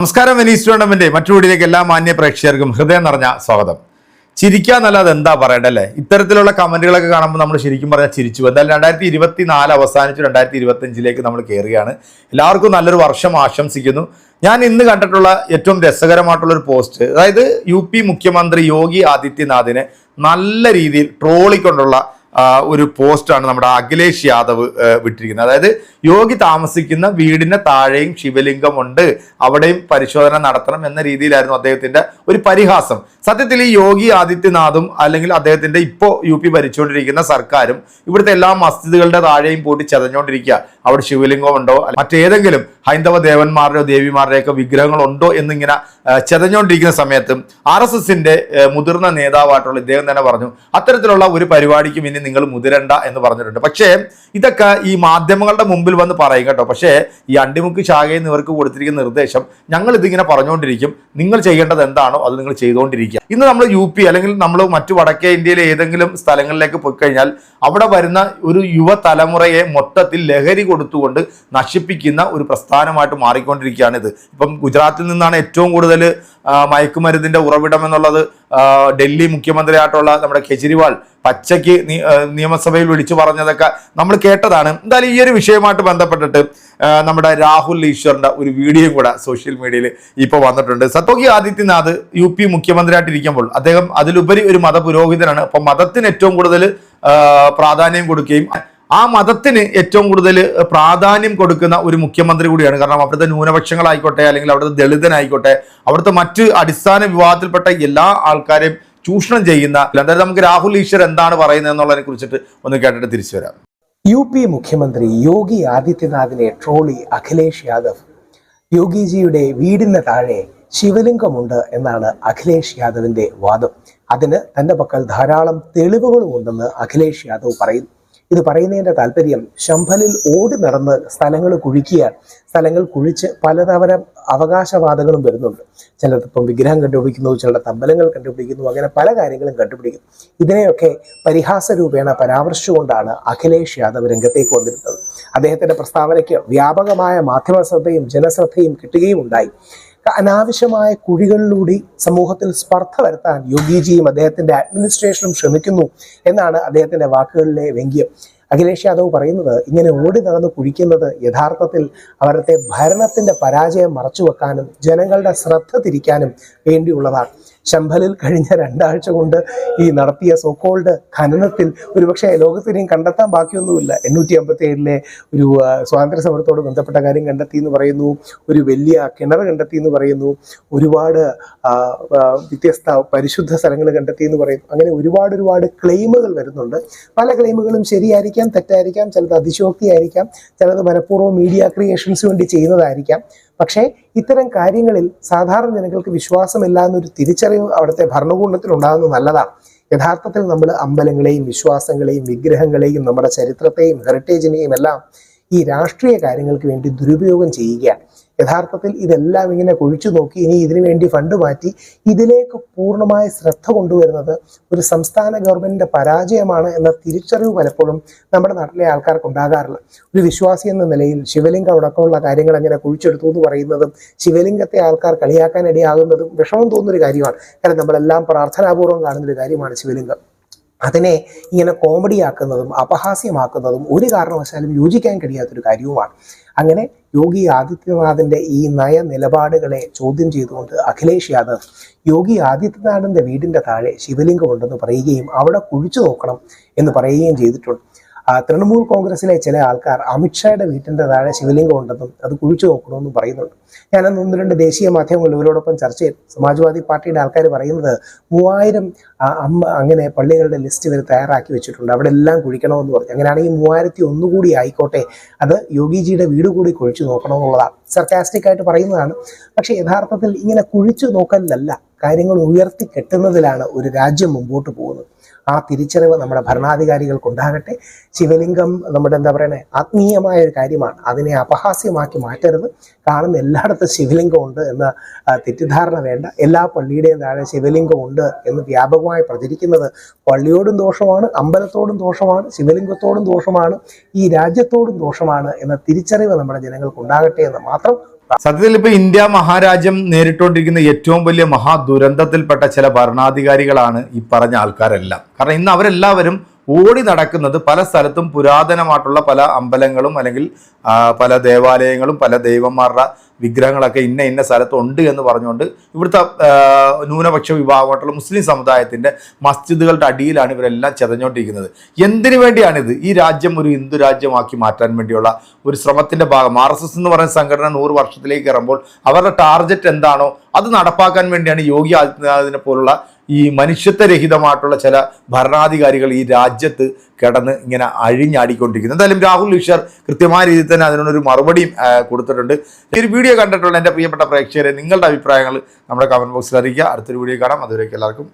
നമസ്കാരം Venice tournament മറ്റു വീടിലേക്ക് എല്ലാ മാന്യ പ്രേക്ഷകർക്കും ഹൃദയം നിറഞ്ഞ സ്വാഗതം. ചിരിക്കാന്നല്ലാതെ എന്താ പറയണ്ടല്ലേ? ഇത്തരത്തിലുള്ള കമന്റുകളൊക്കെ കാണുമ്പോൾ നമ്മൾ ശരിക്കും പറഞ്ഞാൽ ചിരിച്ചു. എന്തായാലും രണ്ടായിരത്തി ഇരുപത്തി നാല് അവസാനിച്ച് രണ്ടായിരത്തി ഇരുപത്തി അഞ്ചിലേക്ക് നമ്മൾ കയറുകയാണ് എല്ലാവർക്കും നല്ലൊരു വർഷം ആശംസിക്കുന്നു. ഞാൻ ഇന്ന് കണ്ടിട്ടുള്ള ഏറ്റവും രസകരമായിട്ടുള്ള ഒരു പോസ്റ്റ് അതായത് യു മുഖ്യമന്ത്രി യോഗി ആദിത്യനാഥിനെ നല്ല രീതിയിൽ ട്രോളിക്കൊണ്ടുള്ള ഒരു പോസ്റ്റാണ് നമ്മുടെ അഖിലേഷ് യാദവ് വിട്ടിരിക്കുന്നത്. അതായത് യോഗി താമസിക്കുന്ന വീടിന് താഴെയും ശിവലിംഗമുണ്ട് അവിടെയും പരിശോധന നടത്തണം എന്ന രീതിയിലായിരുന്നു അദ്ദേഹത്തിന്റെ ഒരു പരിഹാസം. സത്യത്തിൽ ഈ യോഗി ആദിത്യനാഥും അല്ലെങ്കിൽ അദ്ദേഹത്തിന്റെ ഇപ്പോ യു പി ഭരിച്ചുകൊണ്ടിരിക്കുന്ന സർക്കാരും ഇവിടുത്തെ എല്ലാ മസ്ജിദുകളുടെ താഴെയും പോയിട്ട് ചതഞ്ഞുകൊണ്ടിരിക്കുക അവിടെ ശിവലിംഗം ഉണ്ടോ? മറ്റേതെങ്കിലും ഹൈന്ദവ ദേവന്മാരുടെയോ ദേവിമാരുടെയൊക്കെ വിഗ്രഹങ്ങളുണ്ടോ എന്നിങ്ങനെ ചതഞ്ഞുകൊണ്ടിരിക്കുന്ന സമയത്ത് ആർ എസ് എസിന്റെ മുതിർന്ന നേതാവായിട്ടുള്ള ഇദ്ദേഹം തന്നെ പറഞ്ഞു അത്തരത്തിലുള്ള ഒരു പരിപാടിക്കും ഇനി നിങ്ങൾ മുതിരണ്ട എന്ന് പറഞ്ഞിട്ടുണ്ട്. പക്ഷേ ഇതൊക്കെ ഈ മാധ്യമങ്ങളുടെ മുമ്പിൽ വന്ന് പറയും കേട്ടോ. പക്ഷേ ഈ അണ്ടിമുക്ക് ശാഖയിൽ ഇവർക്ക് കൊടുത്തിരിക്കുന്ന നിർദ്ദേശം ഞങ്ങൾ ഇതിങ്ങനെ പറഞ്ഞുകൊണ്ടിരിക്കും നിങ്ങൾ ചെയ്യേണ്ടത് എന്താണോ അത് നിങ്ങൾ ചെയ്തുകൊണ്ടിരിക്കുക ഇന്ന് നമ്മൾ യു പി അല്ലെങ്കിൽ നമ്മൾ മറ്റു വടക്കേ ഇന്ത്യയിലെ ഏതെങ്കിലും സ്ഥലങ്ങളിലേക്ക് പോയി കഴിഞ്ഞാൽ അവിടെ വരുന്ന ഒരു യുവതലമുറയെ മൊത്തത്തിൽ ലഹരി കൊടുത്തുകൊണ്ട് നശിപ്പിക്കുന്ന ഒരു പ്രസ്ഥാനമായിട്ട് മാറിക്കൊണ്ടിരിക്കുകയാണ് ഇത് ഇപ്പം ഗുജറാത്തിൽ നിന്നാണ് ഏറ്റവും കൂടുതൽ ആ, മയക്കുമരുന്നിന്റെ ഉറവിടം എന്നുള്ളത് ഡൽഹി മുഖ്യമന്ത്രിയായിട്ടുള്ള നമ്മുടെ കെജ്രിവാൾ പച്ചയ്ക്ക് നിയമസഭയിൽ വിളിച്ചു പറഞ്ഞതൊക്കെ നമ്മൾ കേട്ടതാണ്. എന്തായാലും ഈ ഒരു വിഷയവുമായിട്ട് ബന്ധപ്പെട്ടിട്ട് നമ്മുടെ രാഹുൽ ഈശ്വറിന്റെ ഒരു വീഡിയോയും കൂടെ സോഷ്യൽ മീഡിയയിൽ ഇപ്പോൾ വന്നിട്ടുണ്ട്. സത്യോഗി ആദിത്യനാഥ് യു പി മുഖ്യമന്ത്രിയായിട്ടിരിക്കുമ്പോൾ അദ്ദേഹം അതിലുപരി ഒരു മതപുരോഹിതനാണ്. അപ്പം മതത്തിന് ഏറ്റവും കൂടുതൽ പ്രാധാന്യം കൊടുക്കുകയും ആ മതത്തിന് ഏറ്റവും കൂടുതൽ പ്രാധാന്യം കൊടുക്കുന്ന ഒരു മുഖ്യമന്ത്രി കൂടിയാണ്. കാരണം അവിടുത്തെ ന്യൂനപക്ഷങ്ങളായിക്കോട്ടെ അല്ലെങ്കിൽ അവിടുത്തെ ദളിതനായിക്കോട്ടെ അവിടുത്തെ മറ്റ് അടിസ്ഥാന വിവാദത്തിൽപ്പെട്ട എല്ലാ ആൾക്കാരെയും ചൂഷണം ചെയ്യുന്ന എന്തായാലും നമുക്ക് രാഹുൽ ഈശ്വർ എന്താണ് പറയുന്നത് എന്നുള്ളതിനെ കുറിച്ചിട്ട് ഒന്ന് കേട്ടിട്ട് തിരിച്ചു വരാം. യു പി മുഖ്യമന്ത്രി യോഗി ആദിത്യനാഥിനെ ട്രോളി അഖിലേഷ് യാദവ്. യോഗിജിയുടെ വീടിന് താഴെ ശിവലിംഗമുണ്ട് എന്നാണ് അഖിലേഷ് യാദവിന്റെ വാദം. അതിന് തന്റെ പക്കൽ ധാരാളം തെളിവുകളും ഉണ്ടെന്ന് അഖിലേഷ് യാദവ് പറയുന്നു. ഇത് പറയുന്നതിന്റെ താല്പര്യം ശംഭലിൽ ഓടി നടന്ന് സ്ഥലങ്ങൾ കുഴിക്കുക സ്ഥലങ്ങൾ കുഴിച്ച് പലതരം അവകാശവാദങ്ങളും വരുന്നുണ്ട്. ചിലർക്കിപ്പം വിഗ്രഹം കണ്ടുപിടിക്കുന്നു ചിലരുടെ തമ്പലങ്ങൾ കണ്ടുപിടിക്കുന്നു അങ്ങനെ പല കാര്യങ്ങളും കണ്ടുപിടിക്കുന്നു. ഇതിനെയൊക്കെ പരിഹാസ രൂപേണ പരാമർശിച്ചുകൊണ്ടാണ് അഖിലേഷ് യാദവ് രംഗത്തേക്ക് വന്നിരുന്നത്. അദ്ദേഹത്തിന്റെ പ്രസ്താവനയ്ക്ക് വ്യാപകമായ മാധ്യമ ശ്രദ്ധയും ജനശ്രദ്ധയും കിട്ടുകയും ഉണ്ടായി അനാവശ്യമായ കുഴികളിലൂടെ സമൂഹത്തിൽ സ്പർദ്ധ വരുത്താൻ യോഗിജിയും അദ്ദേഹത്തിന്റെ അഡ്മിനിസ്ട്രേഷനും ശ്രമിക്കുന്നു എന്നാണ് അദ്ദേഹത്തിന്റെ വാക്കുകളിലെ വ്യംഗ്യം അഖിലേഷ് യാദവ് പറയുന്നത് ഇങ്ങനെ ഓടി നടന്ന് കുഴിക്കുന്നത് യഥാർത്ഥത്തിൽ അവരുടെ ഭരണത്തിന്റെ പരാജയം മറച്ചു വെക്കാനും ജനങ്ങളുടെ ശ്രദ്ധ തിരിക്കാനും വേണ്ടിയുള്ളതാണ്. ശംഭലിൽ കഴിഞ്ഞ രണ്ടാഴ്ച കൊണ്ട് ഈ നടത്തിയ സോക്കോൾഡ് ഖനനത്തിൽ ഒരുപക്ഷെ ലോകത്തിനെയും കണ്ടെത്താൻ ബാക്കിയൊന്നുമില്ല. എണ്ണൂറ്റി അമ്പത്തി ഏഴിലെ ഒരു സ്വാതന്ത്ര്യ സമരത്തോട് ബന്ധപ്പെട്ട കാര്യം കണ്ടെത്തി എന്ന് പറയുന്നു. ഒരു വലിയ കിണർ കണ്ടെത്തി എന്ന് പറയുന്നു. ഒരുപാട് വ്യത്യസ്ത പരിശുദ്ധ സ്ഥലങ്ങൾ കണ്ടെത്തി എന്ന് പറയുന്നു. അങ്ങനെ ഒരുപാട് ഒരുപാട് ക്ലെയിമുകൾ വരുന്നുണ്ട്. പല ക്ലെയിമുകളും ശരിയായിരിക്കാം തെറ്റായിരിക്കാം ചിലത് അതിശോക്തിയായിരിക്കാം ചിലത് മനഃപൂർവം മീഡിയ ക്രിയേഷൻസ് വേണ്ടി ചെയ്യുന്നതായിരിക്കാം. പക്ഷേ ഇത്തരം കാര്യങ്ങളിൽ സാധാരണ ജനങ്ങൾക്ക് വിശ്വാസമില്ല എന്നൊരു തിരിച്ചറിവ് അവിടുത്തെ ഭരണകൂടത്തിൽ ഉണ്ടാകുന്നത് നല്ലതാണ്. യഥാർത്ഥത്തിൽ നമ്മൾ അമ്പലങ്ങളെയും വിശ്വാസങ്ങളെയും വിഗ്രഹങ്ങളെയും നമ്മുടെ ചരിത്രത്തെയും ഹെറിറ്റേജിനെയും എല്ലാം ഈ രാഷ്ട്രീയ കാര്യങ്ങൾക്ക് വേണ്ടി ദുരുപയോഗം ചെയ്യുകയാണ്. യഥാർത്ഥത്തിൽ ഇതെല്ലാം ഇങ്ങനെ കുഴിച്ചു നോക്കി ഇനി ഇതിനു വേണ്ടി ഫണ്ട് മാറ്റി ഇതിലേക്ക് പൂർണമായ ശ്രദ്ധ കൊണ്ടുവരുന്നത് ഒരു സംസ്ഥാന ഗവൺമെന്റിന്റെ പരാജയമാണ് എന്ന തിരിച്ചറിവ് പലപ്പോഴും നമ്മുടെ നാട്ടിലെ ആൾക്കാർക്ക് ഉണ്ടാകാറില്ല. ഒരു വിശ്വാസി എന്ന നിലയിൽ ശിവലിംഗം അടക്കമുള്ള കാര്യങ്ങൾ അങ്ങനെ കുഴിച്ചെടുത്തു എന്ന് പറയുന്നതും ശിവലിംഗത്തെ ആൾക്കാർ കളിയാക്കാൻ ഇടയാകുന്നതും വിഷമം തോന്നുന്നൊരു കാര്യമാണ്. കാരണം നമ്മളെല്ലാം പ്രാർത്ഥനാപൂർവം കാണുന്നൊരു കാര്യമാണ് ശിവലിംഗം. അതിനെ ഇങ്ങനെ കോമഡിയാക്കുന്നതും അപഹാസ്യമാക്കുന്നതും ഒരു കാരണവശാലും യോജിക്കാൻ കഴിയാത്തൊരു കാര്യവുമാണ്. അങ്ങനെ യോഗി ആദിത്യനാഥിന്റെ ഈ നയ നിലപാടുകളെ ചോദ്യം ചെയ്തുകൊണ്ട് അഖിലേഷ് യാദവ് യോഗി ആദിത്യനാഥിന്റെ വീടിന്റെ താഴെ ശിവലിംഗമുണ്ടെന്ന് പറയുകയും അവിടെ കുഴിച്ചു നോക്കണം എന്ന് പറയുകയും ചെയ്തിട്ടുണ്ട്. തൃണമൂൽ കോൺഗ്രസിലെ ചില ആൾക്കാർ അമിത്ഷായുടെ വീട്ടിന്റെ താഴെ ശിവലിംഗം ഉണ്ടെന്നും അത് കുഴിച്ചു നോക്കണമെന്നും പറയുന്നുണ്ട്. ഞാനന്ന് ഒന്ന് രണ്ട് ദേശീയ മാധ്യമങ്ങൾ ഇവരോടൊപ്പം ചർച്ച ചെയ്തു. സമാജ്വാദി പാർട്ടിയുടെ ആൾക്കാർ പറയുന്നത് മൂവായിരം അമ്മ അങ്ങനെ പള്ളികളുടെ ലിസ്റ്റ് ഇവർ തയ്യാറാക്കി വെച്ചിട്ടുണ്ട്. അവിടെ എല്ലാം കുഴിക്കണമെന്ന് പറഞ്ഞു. അങ്ങനെയാണെങ്കിൽ മൂവായിരത്തി ഒന്നുകൂടി ആയിക്കോട്ടെ. അത് യോഗിജിയുടെ വീട് കൂടി കുഴിച്ചു നോക്കണമെന്നുള്ളതാണ്. സർക്കാസ്റ്റിക് ആയിട്ട് പറയുന്നതാണ്. പക്ഷേ യഥാർത്ഥത്തിൽ ഇങ്ങനെ കുഴിച്ചു നോക്കലിലല്ല. കാര്യങ്ങൾ ഉയർത്തി കെട്ടുന്നതിലാണ് ഒരു രാജ്യം മുമ്പോട്ട് പോകുന്നത്. ആ തിരിച്ചറിവ് നമ്മുടെ ഭരണാധികാരികൾക്ക് ഉണ്ടാകട്ടെ ശിവലിംഗം നമ്മുടെ എന്താ പറയണേ ആത്മീയമായ ഒരു കാര്യമാണ്. അതിനെ അപഹാസ്യമാക്കി മാറ്റരുത്. കാണുന്ന എല്ലായിടത്തും ശിവലിംഗം ഉണ്ട് എന്ന തെറ്റിദ്ധാരണ വേണ്ട. എല്ലാ പള്ളിയുടെയും താഴെ ശിവലിംഗം ഉണ്ട് എന്ന് വ്യാപകമായി പ്രചരിക്കുന്നത് പള്ളിയോടും ദോഷമാണ് അമ്പലത്തോടും ദോഷമാണ് ശിവലിംഗത്തോടും ദോഷമാണ് ഈ രാജ്യത്തോടും ദോഷമാണ് എന്ന തിരിച്ചറിവ് നമ്മുടെ ജനങ്ങൾക്ക് ഉണ്ടാകട്ടെ എന്ന് മാത്രം സത്യത്തിൽ ഇപ്പൊ ഇന്ത്യ മഹാരാജ്യം നേരിട്ടുകൊണ്ടിരിക്കുന്ന ഏറ്റവും വലിയ മഹാദുരന്തത്തിൽപ്പെട്ട ചില ഭരണാധികാരികളാണ് ഈ പറഞ്ഞ ആൾക്കാരെല്ലാം. കാരണം ഇന്ന് അവരെല്ലാവരും ഓടി നടക്കുന്നത് പല സ്ഥലത്തും പുരാതനമായിട്ടുള്ള പല അമ്പലങ്ങളും അല്ലെങ്കിൽ പല ദേവാലയങ്ങളും പല ദൈവന്മാരുടെ വിഗ്രഹങ്ങളൊക്കെ ഇന്ന ഇന്ന സ്ഥലത്തുണ്ട് എന്ന് പറഞ്ഞുകൊണ്ട് ഇവിടുത്തെ ന്യൂനപക്ഷ വിഭാഗമായിട്ടുള്ള മുസ്ലിം സമുദായത്തിന്റെ മസ്ജിദുകളുടെ അടിയിലാണ് ഇവരെല്ലാം ചെതഞ്ഞുകൊണ്ടിരിക്കുന്നത്. എന്തിനു വേണ്ടിയാണിത്? ഈ രാജ്യം ഒരു ഹിന്ദു രാജ്യമാക്കി മാറ്റാൻ വേണ്ടിയുള്ള ഒരു ശ്രമത്തിന്റെ ഭാഗം. ആർ എസ് എസ് എന്ന് പറയുന്ന സംഘടന നൂറ് വർഷത്തിലേക്ക് ഇറങ്ങുമ്പോൾ അവരുടെ ടാർഗറ്റ് എന്താണോ അത് നടപ്പാക്കാൻ വേണ്ടിയാണ് യോഗി ആദിത്യനാഥിനെ പോലുള്ള ഈ മനുഷ്യത്വരഹിതമായിട്ടുള്ള ചില ഭരണാധികാരികൾ ഈ രാജ്യത്ത് കിടന്ന് ഇങ്ങനെ അഴിഞ്ഞാടിക്കൊണ്ടിരിക്കുന്നു. എന്തായാലും രാഹുൽ ഈശ്വർ കൃത്യമായ രീതിയിൽ തന്നെ അതിനൊരു മറുപടിയും കൊടുത്തിട്ടുണ്ട്. ഈ ഒരു വീഡിയോ കണ്ടിട്ടുള്ള എന്റെ പ്രിയപ്പെട്ട പ്രേക്ഷകരെ നിങ്ങളുടെ അഭിപ്രായങ്ങൾ നമ്മുടെ കമന്റ് ബോക്സിൽ അറിയിക്കുക. അടുത്തൊരു വീഡിയോ കാണാം. അതുവരേക്കും എല്ലാവർക്കും